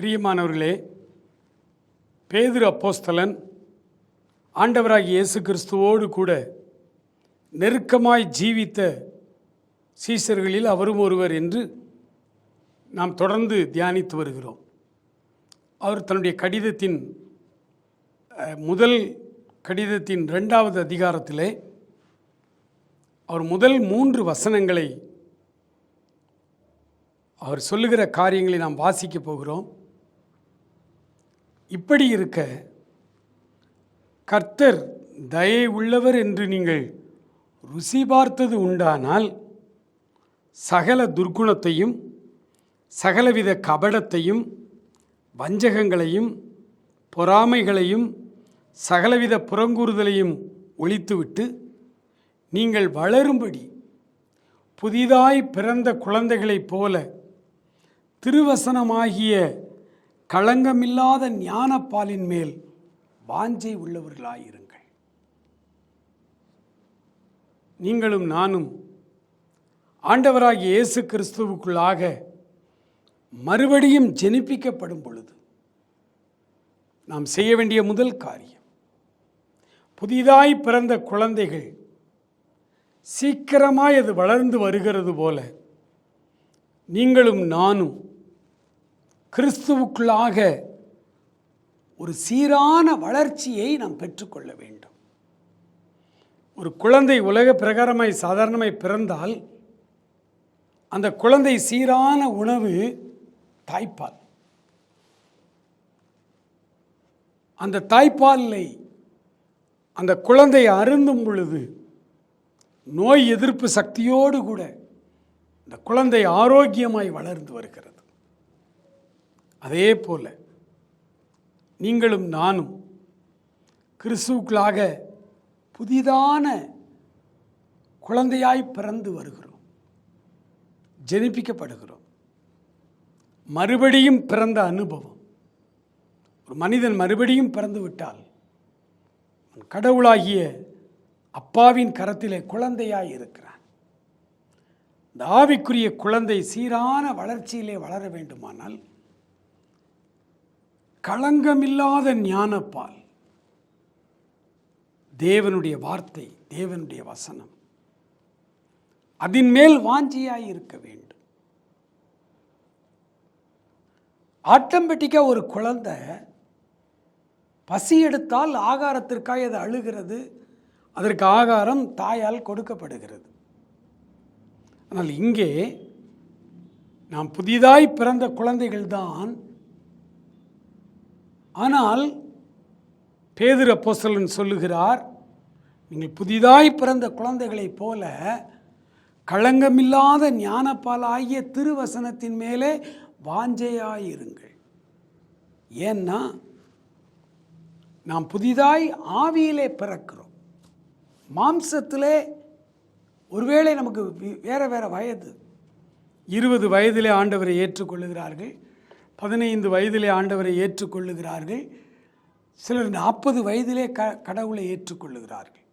பிரியமானவர்களே பேதுரு அப்போஸ்தலன் ஆண்டவராகிய இயேசு கிறிஸ்துவோடு கூட நெருக்கமாய் ஜீவித்த சீசர்களில் அவரும் ஒருவர் என்று நாம் தொடர்ந்து தியானித்து வருகிறோம். அவர் தன்னுடைய கடிதத்தின் முதல் கடிதத்தின் ரெண்டாவது அதிகாரத்திலே அவர் முதல் மூன்று வசனங்களை அவர் சொல்லுகிற காரியங்களை நாம் வாசிக்க போகிறோம். இப்படி இருக்க கர்த்தர் தயை உள்ளவர் என்று நீங்கள் ருசி பார்த்தது உண்டானால் சகல துர்க்குணத்தையும் சகலவித கபடத்தையும் வஞ்சகங்களையும் பொறாமைகளையும் சகலவித புறங்கூறுதலையும் ஒழித்துவிட்டு நீங்கள் வளரும்படி புதிதாய் பிறந்த குழந்தைகளைப் போல திருவசனமாகிய களங்கமில்லாத ஞானப்பாலின் மேல் வாஞ்சை உள்ளவர்களாயிருங்கள். நீங்களும் நானும் ஆண்டவராகிய இயேசு கிறிஸ்துவுக்குள்ளாக மறுபடியும் ஜெனிப்பிக்கப்படும் பொழுது நாம் செய்ய வேண்டிய முதல் காரியம் புதிதாய் பிறந்த குழந்தைகள் சீக்கிரமாய் அது வளர்ந்து வருகிறது போல நீங்களும் நானும் கிறிஸ்துவுக்குள்ளாக ஒரு சீரான வளர்ச்சியை நாம் பெற்றுக்கொள்ள வேண்டும். ஒரு குழந்தை உலக பிரகாரமாய் சாதாரணமாய் பிறந்தால் அந்த குழந்தை சீரான உணவு தாய்ப்பால். அந்த தாய்ப்பாலை அந்த குழந்தை அருந்தும் பொழுது நோய் எதிர்ப்பு சக்தியோடு கூட இந்த குழந்தை ஆரோக்கியமாய் வளர்ந்து வருகிறது. அதே போல நீங்களும் நானும் கிறிஸ்துக்களாக புதிதான குழந்தையாய் பிறந்து வருகிறோம். ஜெனிப்பிக்கப்படுகிறோம். மறுபடியும் பிறந்த அனுபவம். ஒரு மனிதன் மறுபடியும் பிறந்து விட்டால் கடவுளாகிய அப்பாவின் கரத்திலே குழந்தையாய் இருக்கிறான். இந்த ஆவிக்குரிய குழந்தை சீரான வளர்ச்சியிலே வளர வேண்டுமானால் களங்கமில்லாத ஞானப்பால். தேவனுடைய வார்த்தை தேவனுடைய வசனம். அதன் மேல் வாஞ்சியாய் இருக்க வேண்டும். ஆட்டோமேட்டிக்காக ஒரு குழந்தை பசி எடுத்தால் ஆகாரத்திற்காக அது அழுகிறது. அதற்கு ஆகாரம் தாயால் கொடுக்கப்படுகிறது. ஆனால் இங்கே நாம் புதிதாய் பிறந்த குழந்தைகள்தான் ஆனால் பேதிர அப்போஸ்தலன் சொல்லுகிறார் நீங்கள் புதிதாய் பிறந்த குழந்தைகளைப் போல களங்கமில்லாத ஞானப்பாலாகிய திருவசனத்தின் மேலே வாஞ்சையாயிருங்கள். ஏன்னா நாம் புதிதாய் ஆவியிலே பிறக்கிறோம். மாம்சத்திலே ஒருவேளை நமக்கு வேறு வேற வேற வயது இருபது வயதிலே ஆண்டவரை ஏற்றுக்கொள்ளுகிறார்கள். பதினைந்து வயதிலே ஆண்டவரை ஏற்றுக்கொள்ளுகிறார்கள். சிலர் நாற்பது வயதிலே க கடவுளை ஏற்றுக்கொள்ளுகிறார்கள்.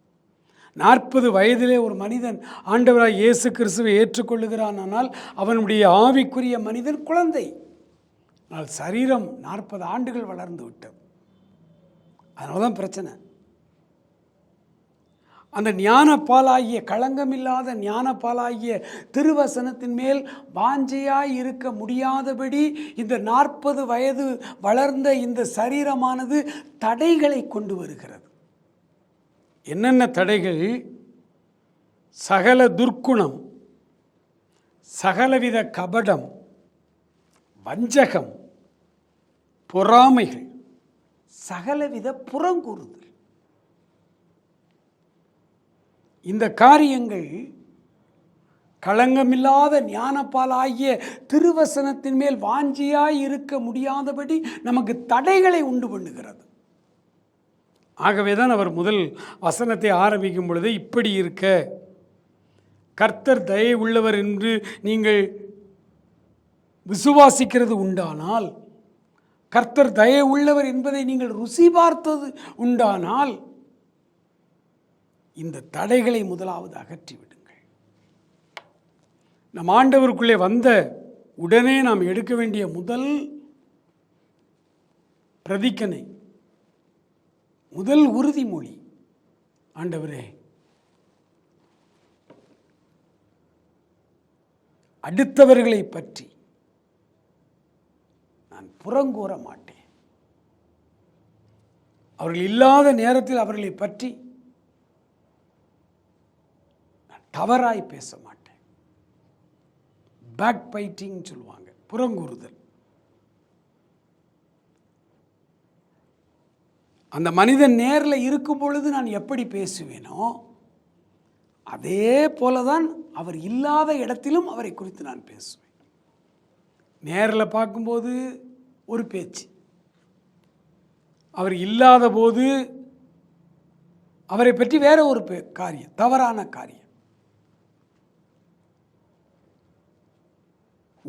நாற்பது வயதிலே ஒரு மனிதன் ஆண்டவராய் இயேசு கிறிஸ்துவை ஏற்றுக்கொள்ளுகிறான் ஆனால் அவனுடைய ஆவிக்குரிய மனிதன் குழந்தை. ஆனால் சரீரம் நாற்பது ஆண்டுகள் வளர்ந்து விட்டது. அதனால தான் பிரச்சனை. அந்த ஞானப்பாலாகிய களங்கமில்லாத ஞானப்பாலாகிய திருவசனத்தின் மேல் வாஞ்சையாய் இருக்க முடியாதபடி இந்த நாற்பது வயது வளர்ந்த இந்த சரீரமானது தடைகளை கொண்டு வருகிறது. என்னென்ன தடைகள்? சகல துர்க்குணம் சகலவித கபடம் வஞ்சகம் பொறாமைகள் சகலவித புறங்கூறுதல். இந்த காரியங்கள் களங்கமில்லாத ஞானப்பாலாகிய திருவசனத்தின் மேல் வாஞ்சியாய் இருக்க முடியாதபடி நமக்கு தடைகளை உண்டு பண்ணுகிறது. ஆகவே தான் அவர் முதல் வசனத்தை ஆரம்பிக்கும் பொழுது இப்படி இருக்க கர்த்தர் தயை உள்ளவர் என்று நீங்கள் விசுவாசிக்கிறது உண்டானால் கர்த்தர் தயை உள்ளவர் என்பதை நீங்கள் ருசி பார்த்தது உண்டானால் இந்த தடைகளை முதலாவது அகற்றிவிடுங்கள். நம் ஆண்டவருக்குள்ளே வந்த உடனே நாம் எடுக்க வேண்டிய முதல் பிரதிக்கனை முதல் உறுதிமொழி ஆண்டவரே அடுத்தவர்களை பற்றி நான் புறங்கூற மாட்டேன். அவர்கள் இல்லாத நேரத்தில் அவர்களை பற்றி நான் தவறாய் பேச மாட்டேன் பேக் பைட்டிங் சொல்லுவாங்க. புறங்கூறுதல். அந்த மனிதன் நேரில் இருக்கும் பொழுது நான் எப்படி பேசுவேனோ அதே போல தான் அவர் இல்லாத இடத்திலும் அவரை குறித்து நான் பேசுவேன். நேரில் பார்க்கும்போது ஒரு பேச்சு. அவர் இல்லாத போது அவரை பற்றி வேற ஒரு பே- காரியம் தவறான காரியம்.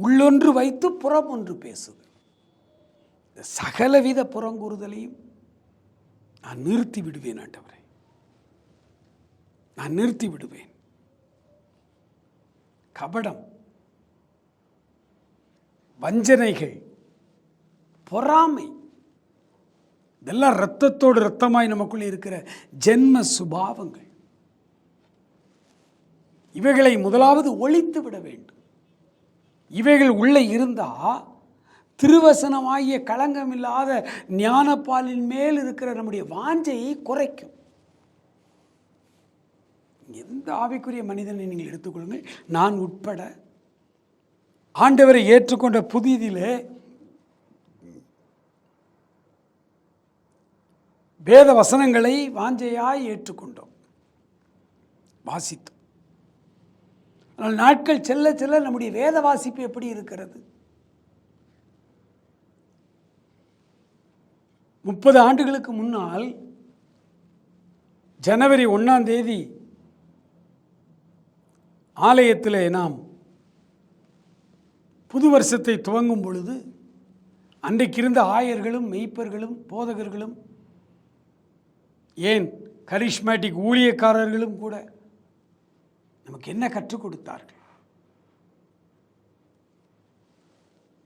உள்ளொன்று வைத்து புறம் ஒன்று பேசுது. இந்த சகலவித புறங்கூறுதலையும் நான் நிறுத்தி விடுவேன் ஆண்டவரை. நான் நிறுத்தி விடுவேன். கபடம் வஞ்சனைகள் பொறாமை இதெல்லாம் ரத்தத்தோடு ரத்தமாய் நமக்குள்ளே இருக்கிற ஜென்ம சுபாவங்கள். இவைகளை முதலாவது ஒழித்து விட வேண்டும். இவைகள் உள்ளே இருந்தா திருவசனமாகிய களங்கமில்லாத ஞானப்பாலின் மேல் இருக்கிற நம்முடைய வாஞ்சையை குறைக்கும். எந்த ஆவிக்குரிய மனிதனை நீங்கள் எடுத்துக்கொள்ளுங்கள்? நான் உட்பட ஆண்டவரை ஏற்றுக்கொண்ட புதிதிலே வேத வசனங்களை வாஞ்சையாய் ஏற்றுக்கொண்டோம். வாசித்தோம். ஆனால் நாட்கள் செல்ல செல்ல நம்முடைய வேத வாசிப்பு எப்படி இருக்கிறது? முப்பது ஆண்டுகளுக்கு முன்னால் ஜனவரி ஒன்றாம் தேதி ஆலயத்தில் நாம் புது வருஷத்தை துவங்கும் பொழுது அன்றைக்கு இருந்த ஆயர்களும் மெய்ப்பர்களும் போதகர்களும் ஏன் கரிஷ்மேட்டிக் ஊழியக்காரர்களும் கூட நமக்கு என்ன கற்றுக் கொடுத்தார்கள்?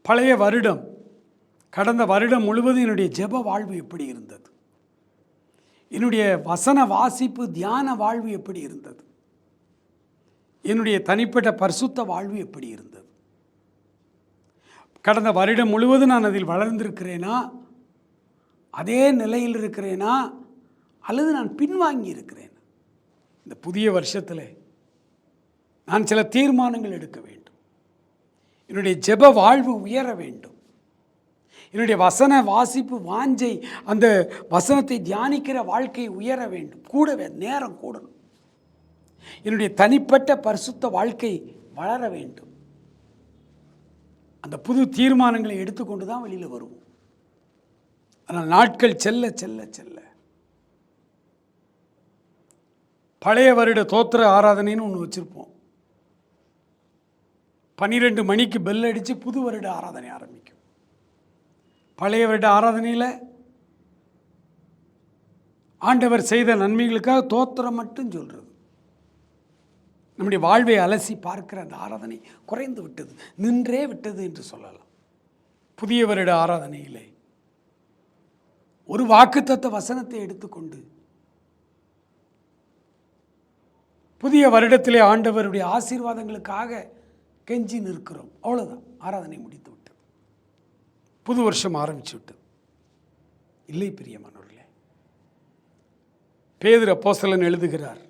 பழைய வருடம் கடந்த வருடம் முழுவதும் என்னுடைய ஜெப வாழ்வு எப்படி இருந்தது? என்னுடைய வசன வாசிப்பு தியான வாழ்வு எப்படி இருந்தது? என்னுடைய தனிப்பட்ட பரிசுத்த வாழ்வு எப்படி இருந்தது? கடந்த வருடம் முழுவதும் நான் அதில் வளர்ந்திருக்கிறேனா? அதே நிலையில் இருக்கிறேனா? அல்லது நான் பின்வாங்கி இருக்கிறேன் இந்த புதிய வருஷத்தில் நான் சில தீர்மானங்கள் எடுக்க வேண்டும். என்னுடைய ஜெப வாழ்வு உயர வேண்டும். என்னுடைய வசன வாசிப்பு வாஞ்சை அந்த வசனத்தை தியானிக்கிற வாழ்க்கை உயர வேண்டும். கூடவே நேரம் கூடணும். என்னுடைய தனிப்பட்ட பரிசுத்த வாழ்க்கை வளர வேண்டும். அந்த புது தீர்மானங்களை எடுத்துக்கொண்டு தான் வெளியில் வருவோம். ஆனால் நாட்கள் செல்ல செல்ல செல்ல. பழைய வருட தோத்திர ஆராதனைன்னு ஒன்று வச்சுருப்போம். பன்னிரெண்டு மணிக்கு பெல் அடித்து புது வருட ஆராதனை ஆரம்பிக்கும். பழைய வருட ஆராதனையில் ஆண்டவர் செய்த நன்மைகளுக்காக தோத்திரம் மட்டும் சொல்கிறது நம்முடைய வாழ்வை அலசி பார்க்கிற அந்த ஆராதனை குறைந்து விட்டது நின்றே விட்டது என்று சொல்லலாம். புதிய வருட ஆராதனையிலே ஒரு வாக்குத்தத்த வசனத்தை எடுத்துக்கொண்டு புதிய வருடத்திலே ஆண்டவருடைய ஆசீர்வாதங்களுக்காக கெஞ்சி நிற்கிறோம். அவ்வளோதான் ஆராதனை முடித்து விட்டு. புது வருஷம் ஆரம்பித்து விட்டு. இல்லை பிரியமானவர்களே பேதுரு அப்போசலன் எழுதுகிறார்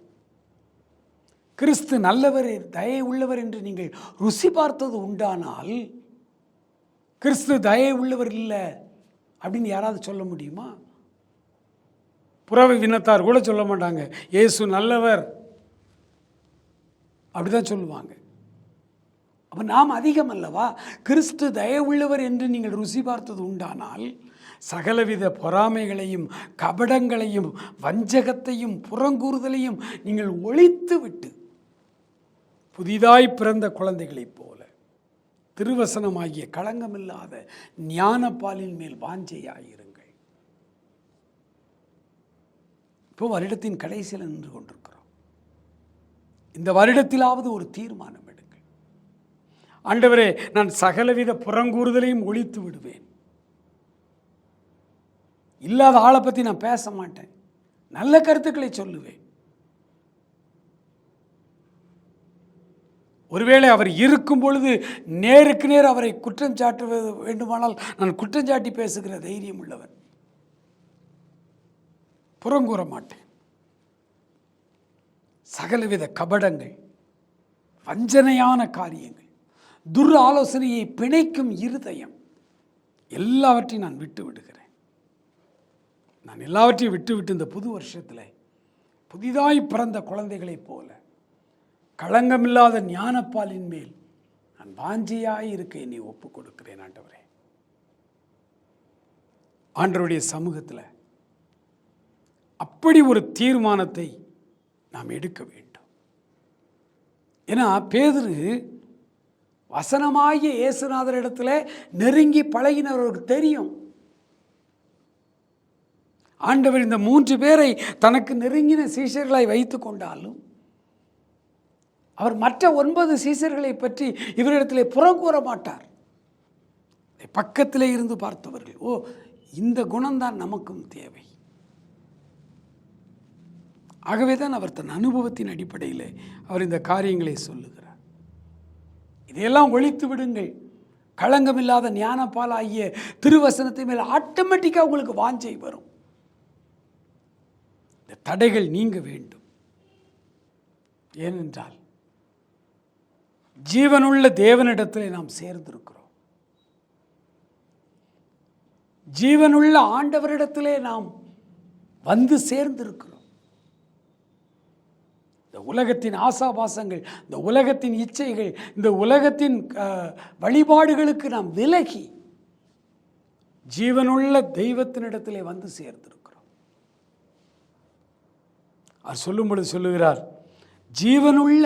கிறிஸ்து நல்லவர் தயை உள்ளவர் என்று நீங்கள் ருசி பார்த்தது உண்டானால் கிறிஸ்து தயை உள்ளவர் இல்லை அப்படின்னு யாராவது சொல்ல முடியுமா? புறவை வினத்தார் கூட சொல்ல மாட்டாங்க. இயேசு நல்லவர் அப்படிதான் சொல்லுவாங்க. அப்போ நாம் அதிகம் அல்லவா கிறிஸ்து தயவுள்ளவர் என்று நீங்கள் ருசி பார்த்தது உண்டானால் சகலவித பொறாமைகளையும் கபடங்களையும் வஞ்சகத்தையும் புறங்கூறுதலையும் நீங்கள் ஒழித்து விட்டு புதிதாய் பிறந்த குழந்தைகளைப் போல திருவசனமாகிய களங்கமில்லாத ஞானப்பாலின் மேல் வாஞ்சையாயிருங்கள். இப்போ வருடத்தின் கடைசியில் நின்று கொண்டிருக்கிறோம். இந்த வருடத்திலாவது ஒரு தீர்மானம் ஆண்டவரே நான் சகலவித புறங்கூறுதலையும் ஒழித்து விடுவேன். இல்லாத ஆளை பற்றி நான் பேச மாட்டேன். நல்ல கருத்துக்களை சொல்லுவேன். ஒருவேளை அவர் இருக்கும் பொழுது நேருக்கு நேர் அவரை குற்றம் சாட்டுவது வேண்டுமானால் நான் குற்றம் சாட்டி பேசுகிற தைரியம் உள்ளவர். புறங்கூற மாட்டேன். சகலவித கபடங்கள் வஞ்சனையான காரியங்கள். துர் ஆலோசனையை பிணைக்கும் இருதயம். எல்லாவற்றையும் நான் விட்டு விடுகிறேன். நான் எல்லாவற்றையும் விட்டு விட்டு இந்த புது வருஷத்தில் புதிதாய் பிறந்த குழந்தைகளைப் போல களங்கமில்லாத ஞானப்பாலின் மேல் நான் வாஞ்சியாய் இருக்க என்னை ஒப்பு கொடுக்கிறேன் ஆண்டவரே. ஆண்டவருடைய சமூகத்தில் அப்படி ஒரு தீர்மானத்தை நாம் எடுக்க வேண்டும். ஏன்னா பேதரு வசனமாகிய இயேசுநாதர் இடத்துல நெருங்கி பழகினவருக்கு தெரியும். ஆண்டவர் இந்த மூன்று பேரை தனக்கு நெருங்கின சீஷர்களாய் வைத்து கொண்டாலும் அவர் மற்ற ஒன்பது சீசர்களை பற்றி இவரிடத்தில் புறம் கூற மாட்டார். பக்கத்திலே இருந்து பார்த்தவர்கள் ஓ இந்த குணம்தான் நமக்கும் தேவை. ஆகவே தான் அவர் தன் அனுபவத்தின் அடிப்படையில் அவர் இந்த காரியங்களை சொல்லுகிறார். இதையெல்லாம் ஒழித்து விடுங்கள். களங்கமில்லாத ஞானப்பால் ஆகிய திருவசனத்தை மேல் ஆட்டோமேட்டிக்காக உங்களுக்கு வாஞ்சை வரும். இந்த தடைகள் நீங்க வேண்டும். ஏனென்றால் ஜீவனுள்ள தேவனிடத்தில் நாம் சேர்ந்திருக்கிறோம். ஜீவனுள்ள ஆண்டவரிடத்திலே நாம் வந்து சேர்ந்திருக்கிறோம். உலகத்தின் ஆசாபாசங்கள் இந்த உலகத்தின் இச்சைகள் இந்த உலகத்தின் வழிபாடுகளுக்கு நாம் விலகி ஜீவனுள்ள தெய்வத்தினிடத்திலே வந்து சேர்ந்திருக்கிறோம். அவர் சொல்லும்பொழுது சொல்லுகிறார் ஜீவனுள்ள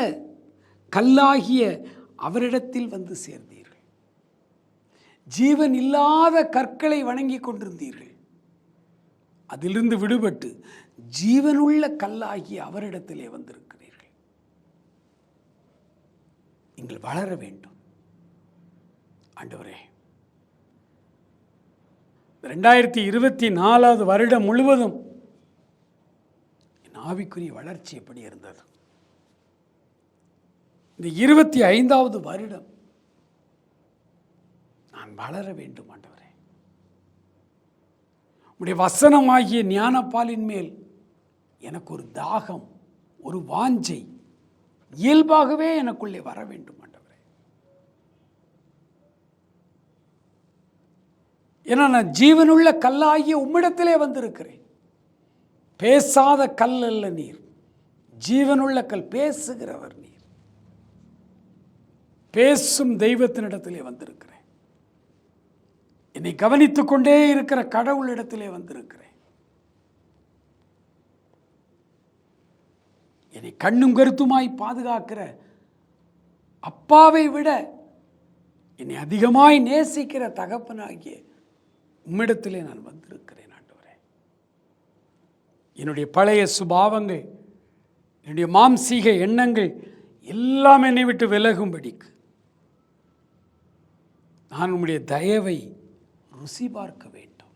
கல்லாகிய அவரிடத்தில் வந்து சேர்ந்தீர்கள். ஜீவன் இல்லாத கற்களை வணங்கி கொண்டிருந்தீர்கள். அதிலிருந்து விடுபட்டு ஜீவனுள்ள கல்லாகிய அவரிடத்திலே வந்திருக்கிறீர்கள். நீங்கள் வளர வேண்டும். ஆண்டவரே ரெண்டாயிரத்தி இருபத்தி நாலாவது வருடம் முழுவதும் என் ஆவிக்குரிய வளர்ச்சி எப்படி இருந்தது? இந்த இருபத்தி ஐந்தாவது வருடம் நான் வளர வேண்டும் ஆண்டவரே. உடைய வசனமாகிய ஞானப்பாலின் மேல் எனக்கு ஒரு தாகம் ஒரு வாஞ்சை இயல்பாகவே எனக்குள்ளே வர வேண்டும் ஆண்டவரே. ஏன்னா நான் ஜீவனுள்ள கல்லாகிய உம்மிடத்திலே வந்திருக்கிறேன். பேசாத கல் அல்ல நீர். ஜீவனுள்ள கல் பேசுகிறவர் நீர். பேசும் தெய்வத்தினிடத்திலே வந்திருக்கிறேன். என்னை கவனித்துக்கொண்டே இருக்கிற கடவுளிடத்திலே வந்திருக்கிறேன். என்னை கண்ணும் கருத்துமாய் பாதுகாக்கிற அப்பாவை விட என்னை அதிகமாய் நேசிக்கிற தகப்பனாகிய உம்மிடத்திலே நான் வந்திருக்கிறேன் ஆண்டவரே. என்னுடைய பழைய சுபாவங்கள் என்னுடைய மாம்சீக எண்ணங்கள் எல்லாம் என்னை விட்டு விலகும்படிக்கு நான் உம்முடைய தயவை ருசி பார்க்க வேண்டும்.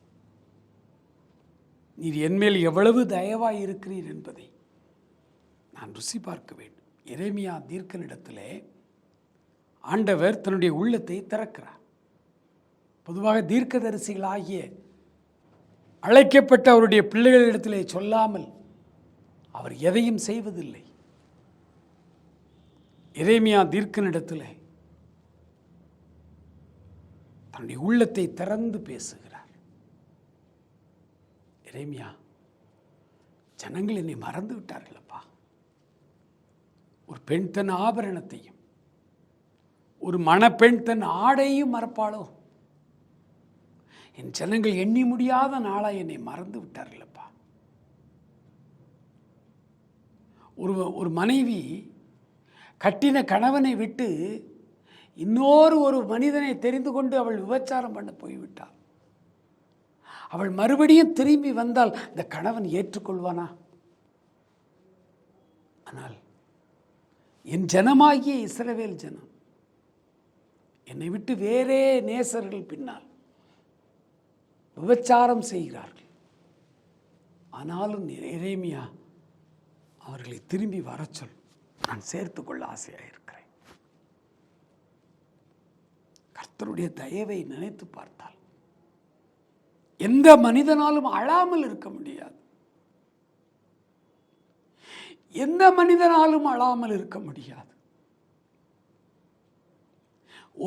நீர் என்மேல் எவ்வளவு தயவாய் இருக்கிறீர் என்பதை நான் ருசி பார்க்க வேண்டும். இறைமையா தீர்க்கனிடத்திலே ஆண்டவர் தன்னுடைய உள்ளத்தை திறக்கிறார். பொதுவாக தீர்க்கதரிசிகளாகிய அழைக்கப்பட்ட அவருடைய பிள்ளைகளிடத்திலே சொல்லாமல் அவர் எதையும் செய்வதில்லை. இறைமையா தீர்க்கனிடத்தில் தன்னுடைய உள்ளத்தை திறந்து பேசுகிறார். இறைமையா ஜனங்கள் என்னை மறந்து விட்டார்களப்பா. ஒரு பெண் தன் ஆபரணத்தையும் ஒரு மணப்பெண் தன் ஆடையும் மறப்பாளோ? என் ஜனங்கள் எண்ணி முடியாத நாளாக என்னை மறந்து விட்டார்களப்பா. ஒரு ஒரு மனைவி கட்டின கணவனை விட்டு இன்னொரு ஒரு மனிதனை தெரிந்து கொண்டு அவள் விபச்சாரம் பண்ண போய்விட்டாள் அவள் மறுபடியும் திரும்பி வந்தால் இந்த கணவன் ஏற்றுக்கொள்வானா? ஆனால் என் ஜனமாகிய இஸ்ரவேல் ஜனம் என்னை விட்டு வேறே நேசர்கள் பின்னால் விபச்சாரம் செய்கிறார்கள். ஆனாலும் இறைமையா அவர்களை திரும்பி வர சொல். நான் சேர்த்துக்கொள்ள ஆசையாக இருக்கிறேன் கர்த்தருடைய தயவை நினைத்து பார்த்தால் எந்த மனிதனாலும் அழாமல் இருக்க முடியாது. எந்த மனிதனாலும் அழாமல் இருக்க முடியாது.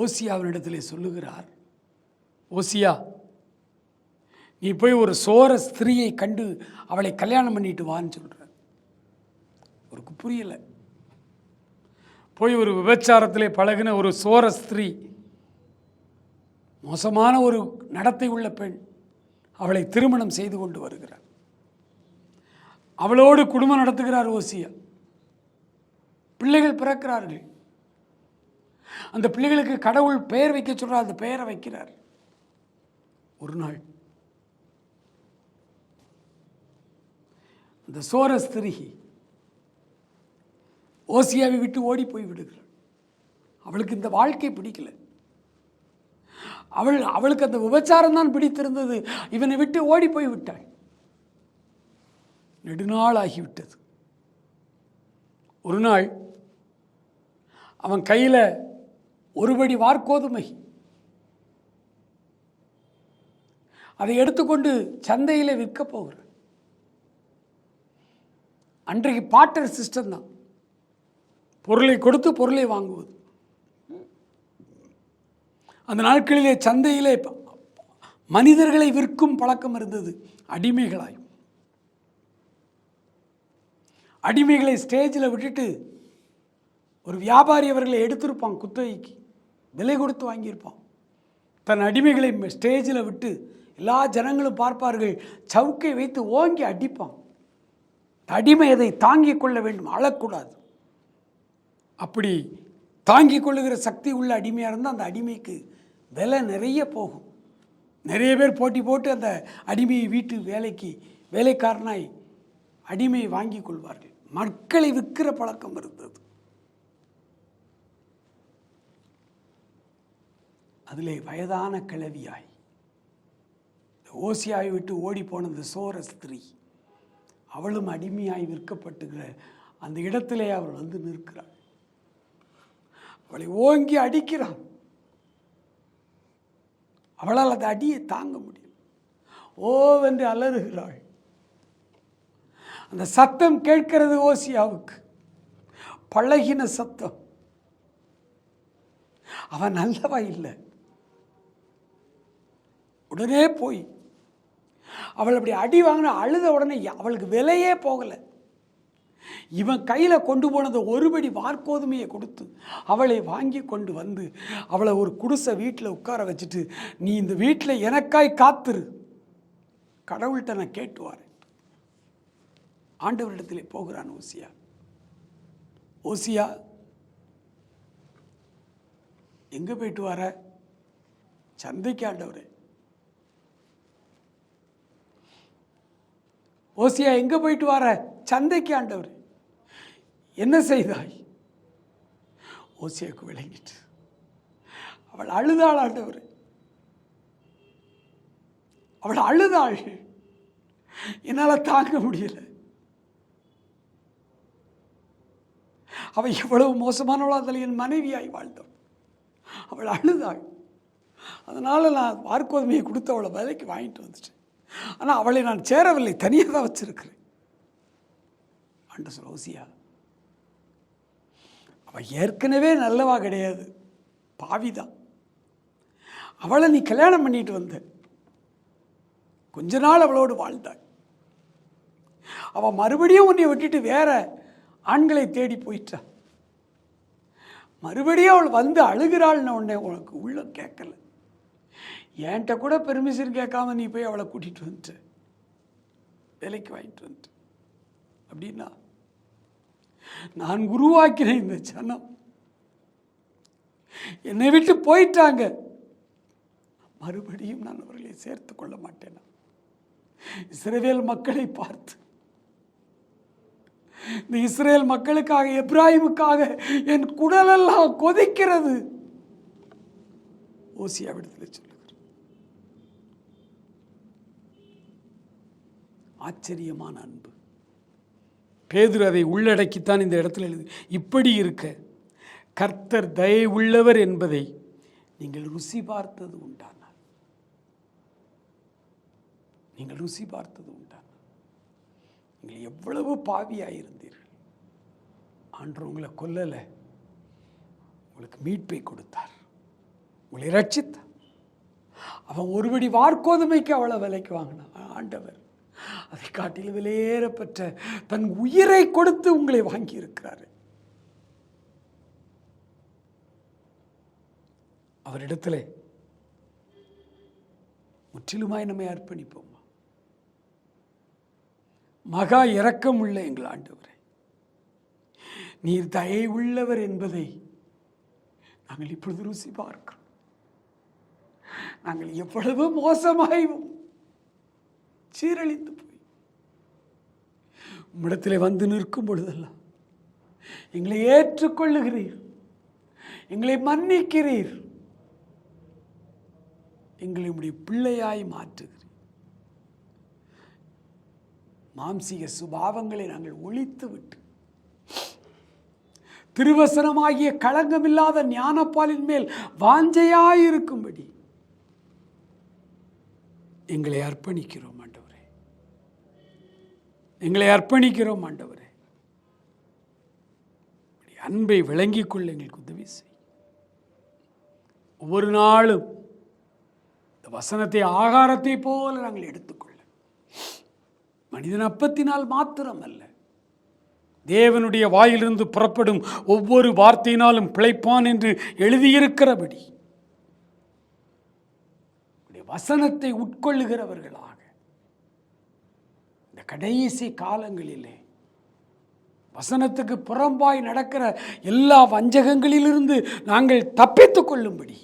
ஓசியாவினிடத்திலே சொல்லுகிறார் ஓசியா நீ போய் ஒரு சோர ஸ்திரீயை கண்டு அவளை கல்யாணம் பண்ணிட்டு வான்னு சொல்கிற அவருக்கு புரியலை. போய் ஒரு விபச்சாரத்திலே பழகின ஒரு சோர ஸ்திரீ மோசமான ஒரு நடத்தை உள்ள பெண் அவளை திருமணம் செய்து கொண்டு வருகிறார். அவளோடு குடும்பம் நடத்துகிறார் ஓசியா. பிள்ளைகள் பிறக்கிறார்கள். அந்த பிள்ளைகளுக்கு கடவுள் பெயர் வைக்க சொல்கிறார் அந்த பெயரை வைக்கிறார். ஒரு நாள் அந்த சோரஸ் திருகி ஓசியாவை விட்டு ஓடி போய் விடுகிறாள். அவளுக்கு இந்த வாழ்க்கை பிடிக்கல. அவள் அவளுக்கு அந்த விபச்சாரம் தான் பிடித்திருந்தது. இவனை விட்டு ஓடி போய் விட்டாள். நெடுநாள் ஆகிவிட்டது ஒரு நாள் அவன் கையில் ஒருபடி வார்கோதுமை. அதை எடுத்துக்கொண்டு சந்தையில் விற்க போகிறான். அன்றைக்கு பாட்டர் சிஸ்டம் தான். பொருளை கொடுத்து பொருளை வாங்குவது. அந்த நாட்களிலே சந்தையிலே மனிதர்களை விற்கும் பழக்கம் இருந்தது. அடிமைகளாய். அடிமைகளை ஸ்டேஜில் விட்டுட்டு ஒரு வியாபாரி அவர்களை எடுத்திருப்பான் குத்தகைக்கு விலை கொடுத்து வாங்கியிருப்பான். தன் அடிமைகளை ஸ்டேஜில் விட்டு எல்லா ஜனங்களும் பார்ப்பார்கள் சவுக்கை வைத்து ஓங்கி அடிப்பான். அடிமை அதை தாங்கிக் கொள்ள வேண்டும் அழக்கூடாது. அப்படி தாங்கிக் கொள்ளுகிற சக்தி உள்ள அடிமையாக இருந்தால் அந்த அடிமைக்கு விலை நிறைய போகும். நிறைய பேர் போட்டி போட்டு அந்த அடிமையை வீட்டு வேலைக்கு வேலைக்காரனாய் அடிமையை வாங்கி கொள்வார்கள். மக்களை விற்கிற பழக்கம் இருந்தது. அதிலே வயதான கிளவியாய் ஓசியாய் விட்டு ஓடி போன சோர ஸ்திரீ. அவளும் அடிமையாய் விற்கப்பட்டுகிற அந்த இடத்திலே அவள் வந்து நிற்கிறாள். அவளை ஓங்கி அடிக்கிறான். அவளால் அந்த அடியை தாங்க முடியும் ஓவென்று அலறுகிறாள். அந்த சத்தம் கேட்கிறது ஓசியாவுக்கு. பழகின சத்தம். அவன் நல்லவா இல்லை. உடனே போய் அவள் அப்படி அடி வாங்கின அழுத உடனே அவளுக்கு விலையே போகலை. இவன் கையில் கொண்டு போனது ஒருபடி வார்கோதுமையை கொடுத்து அவளை வாங்கி கொண்டு வந்து அவளை ஒரு குடிசை வீட்டில் உட்கார வச்சுட்டு நீ இந்த வீட்டில் எனக்காய் காத்துரு. கடவுள்கிட்ட நான் கேட்டுவார் ஆண்டவரிடத்திலே போகிறான் ஓசியா. ஓசியா எங்கே போயிட்டு வர? சந்தைக்கு ஆண்டவர். ஓசியா எங்கே போயிட்டு வர? சந்தைக்கு ஆண்டவர். என்ன செய்தாய்? ஓசியாவுக்கு விளங்கிட்டு அவள் அழுதாள் ஆண்டவர். அவள் அழுதாள். என்னால் தாங்க முடியலை. அவள் எவ்வளவு மோசமானவளோ அதில் என் மனைவியாய் வாழ்ந்தவள். அவள் அழுதாள். அதனால் நான் வார்கோதுமையை கொடுத்து அவளை விலைக்கு வாங்கிட்டு வந்துட்டேன். ஆனால் அவளை நான் சேரவில்லை தனியாக தான் வச்சுருக்கிறேன். ஆண்டு சொல்ல ஓசியா அவள் ஏற்கனவே நல்லவா கிடையாது. பாவிதான். அவளை நீ கல்யாணம் பண்ணிட்டு வந்த. கொஞ்ச நாள் அவளோடு வாழ்ந்தாள். அவள் மறுபடியும் உன்னை விட்டுட்டு வேற ஆண்களை தேடி போயிட்டா. மறுபடியும் அவள் வந்து அழுகிறாள்னு உடனே உனக்கு உள்ள கேட்கல. என்கிட்ட கூட பெர்மிஷன் கேட்காம நீ போய் அவளை கூட்டிகிட்டு வந்துட்டு. வேலைக்கு வாங்கிட்டு வந்துட்டு. அப்படின்னா நான் உருவாக்கின இந்த ஜனம் என்னை விட்டு போயிட்டாங்க. மறுபடியும் நான் அவர்களை சேர்த்து கொள்ள மாட்டேனா? இஸ்ரவேல் மக்களை பார்த்து இந்த இஸ்ரேல் மக்களுக்காக எப்ராஹிமுக்காக என் குடலெல்லாம் கொதிக்கிறது. ஓசியாவிடத்தில் சொல்லுகிறார். ஆச்சரியமான அன்பு. பேதுரு அதை உள்ளடக்கித்தான் இந்த இடத்துல எழுது. இப்படி இருக்க கர்த்தர் தயை உள்ளவர் என்பதை நீங்கள் ருசி பார்த்தது உண்டானால் நீங்கள் ருசி பார்த்தது உண்டா நீங்கள் எவ்வளவு பாவியாக இருந்தீர்கள் ஆண்டு உங்களை கொல்லலை. உங்களுக்கு மீட்பை கொடுத்தார். உங்களை ரட்சித்தார் அவன் ஒருபடி வார்க்கோதுமைக்கு அவ்வளோ விலைக்கு வாங்கினான். ஆண்டவர் அதை காட்டில் விலையேறப்பெற்ற தன் உயிரை கொடுத்து உங்களை வாங்கி இருக்கிறாரு அவரிடத்துல முற்றிலுமாய் நம்மை அர்ப்பணிப்போம். மகா இரக்கம் உள்ள எங்கள் ஆண்டவரே. நீர் தயை உள்ளவர் என்பதை நாங்கள் இப்பொழுது ருசி பார்க்கிறோம். நாங்கள் எவ்வளவு மோசமாயும் சீரழிந்து போய் உம்மிடத்தில் வந்து நிற்கும் பொழுதெல்லாம் எங்களை ஏற்றுக்கொள்ளுகிறீர். எங்களை மன்னிக்கிறீர். எங்களை உம்முடைய பிள்ளையாய் மாற்றுகிறீர். மாம்சீக சுபாவங்களை நாங்கள் ஒழித்து விட்டு திருவசனமாகிய களங்கமில்லாத ஞானப்பாலின் மேல் வாஞ்சையாயிருக்கும்படி எங்களை அர்ப்பணிக்கிறோம் ஆண்டவரே. எங்களை அர்ப்பணிக்கிறோம் ஆண்டவரே. அன்பை விளங்கிக் கொள்ள எங்களுக்கு உதவி செய். ஒவ்வொரு நாளும் இந்த வசனத்தை ஆகாரத்தை போல நாங்கள் எடுத்துக்கொள்ள. மனிதன் அப்பத்தினால் மாத்திரம் அல்ல தேவனுடைய வாயிலிருந்து புறப்படும் ஒவ்வொரு வார்த்தையினாலும் பிழைப்பான் என்று எழுதியிருக்கிறபடி வசனத்தை உட்கொள்ளுகிறவர்களாக இந்த கடைசி காலங்களிலே வசனத்துக்கு புறம்பாய் நடக்கிற எல்லா வஞ்சகங்களிலிருந்து நாங்கள் தப்பித்துக் கொள்ளும்படி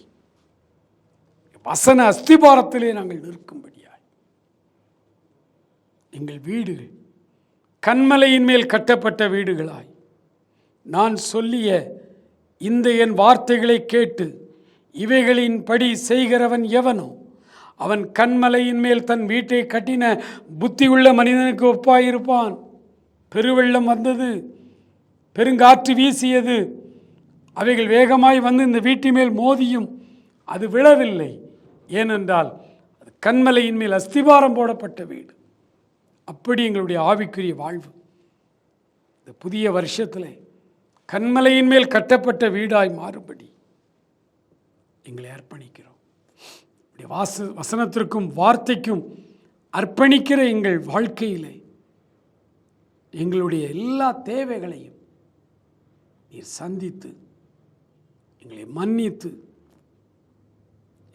வசன அஸ்திபாரத்திலே நாங்கள் நிற்கும்படியாக. எங்கள் வீடுகள் கண்மலையின் மேல் கட்டப்பட்ட வீடுகளாய். நான் சொல்லிய இந்த என் வார்த்தைகளை கேட்டு இவைகளின்படி செய்கிறவன் எவனோ? அவன் கண்மலையின் மேல் தன் வீட்டை கட்டின புத்தியுள்ள மனிதனுக்கு ஒப்பாயிருப்பான். பெருவெள்ளம் வந்தது பெருங்காற்று வீசியது. அவைகள் வேகமாய் வந்து இந்த வீட்டின் மேல் மோதியும். அது விழவில்லை. ஏனென்றால் அது கண்மலையின் மேல் அஸ்திபாரம் போடப்பட்ட வீடு. அப்படி எங்களுடைய ஆவிக்குரிய வாழ்வு. இந்த புதிய வருஷத்தில் கண்மலையின் மேல் கட்டப்பட்ட வீடாய் மாறுபடி எங்களை அர்ப்பணிக்கிறோம். வாச வசனத்திற்கும் வார்த்தைக்கும் அர்ப்பணிக்கிற எங்கள் வாழ்க்கையிலே எங்களுடைய எல்லா தேவைகளையும் நீர் சந்தித்து எங்களை மன்னித்து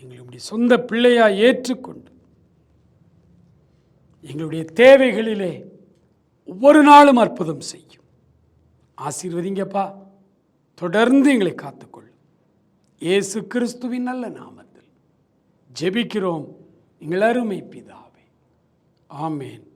எங்களுடைய சொந்த பிள்ளையாக ஏற்றுக்கொண்டு எங்களுடைய தேவைகளிலே ஒவ்வொரு நாளும் அற்புதம் செய்யும். ஆசீர்வதிங்கப்பா. தொடர்ந்து எங்களை காத்துக்கொள்ளும் இயேசு கிறிஸ்துவின் நல்ல நாமத்தில் ஜெபிக்கிறோம். எங்கள் அருமை பிதாவே. ஆமேன்.